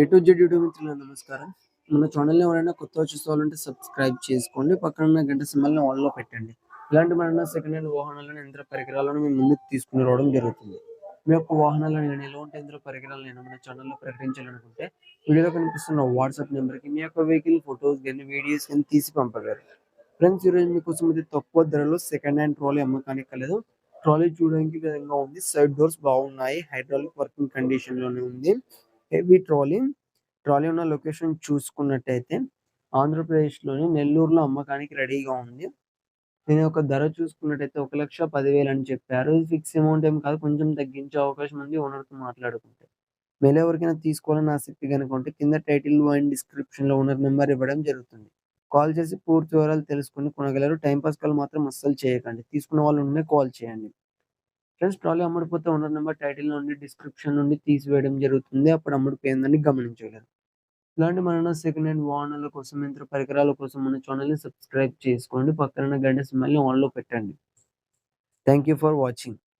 A to Z YouTube మిత్రులు నమస్కారం. మన ఛానల్ని ఎవరైనా కొత్తగా చూసుకోవాలంటే సబ్స్క్రైబ్ చేసుకోండి. పక్కన ఉన్న గంట సింబల్ని ఆన్లో పెట్టండి. ఇలాంటి మన సెకండ్ హ్యాండ్ వాహనాలను యంత్ర పరికరాలను మేము ముందుకు తీసుకుని రావడం జరుగుతుంది. మీ యొక్క వాహనాలను కానీ ఎలాంటి యంత్ర పరికరాలను నేను మన ఛానల్లో ప్రకటించాలనుకుంటే వీడియోలో కనిపిస్తున్న వాట్సాప్ నెంబర్కి మీ యొక్క వెహికల్ ఫొటోస్ కానీ వీడియోస్ కానీ తీసి పంపగలరు. ఫ్రెండ్స్ ఈరోజు మీకోసం ఇది తక్కువ ధరలో సెకండ్ హ్యాండ్ ట్రాలీ అమ్మకానికి కలదు. ట్రాలీ చూడడానికి విధంగా ఉంది. సైడ్ డోర్స్ బాగున్నాయి. హైడ్రాలిక్ వర్కింగ్ కండిషన్లోనే ఉంది. హెవీ ట్రాలీ ట్రాలీ ఉన్న లొకేషన్ చూసుకున్నట్టయితే ఆంధ్రప్రదేశ్లోని నెల్లూరులో అమ్మకానికి రెడీగా ఉంది. దీని యొక్క ధర చూసుకున్నట్టయితే ఒక లక్ష పదివేలు అని చెప్పారు. ఫిక్స్ అమౌంట్ ఏం కాదు కొంచెం తగ్గించే అవకాశం ఉంది. ఓనర్తో మాట్లాడుకుంటే. మేలే ఎవరికైనా తీసుకోవాలని ఆసక్తి కనుకుంటే కింద టైటిల్ అండ్ డిస్క్రిప్షన్లో ఓనర్ నెంబర్ ఇవ్వడం జరుగుతుంది. కాల్ చేసి పూర్తి వివరాలు తెలుసుకుని కొనగలరు. టైం పాస్ కాల్ మాత్రం అస్సలు చేయకండి. తీసుకున్న వాళ్ళు ఉంటే కాల్ చేయండి. ఫ్రెండ్స్ ట్రాలీ అమ్ముడిపోతే ఓనర్ నెంబర్ టైటిల్ నుండి డిస్క్రిప్షన్ నుండి తీసివేయడం జరుగుతుంది. అప్పుడు అమ్ముడిపోయిందని గమనించగలరు. ఇలాంటి మన సెకండ్ హ్యాండ్ వాహనాల కోసం యంత్ర పరికరాల కోసం మన ఛానల్ని సబ్స్క్రైబ్ చేసుకోండి. పక్కన గంట సిమ్మల్ని ఆన్లో పెట్టండి. Thank you for watching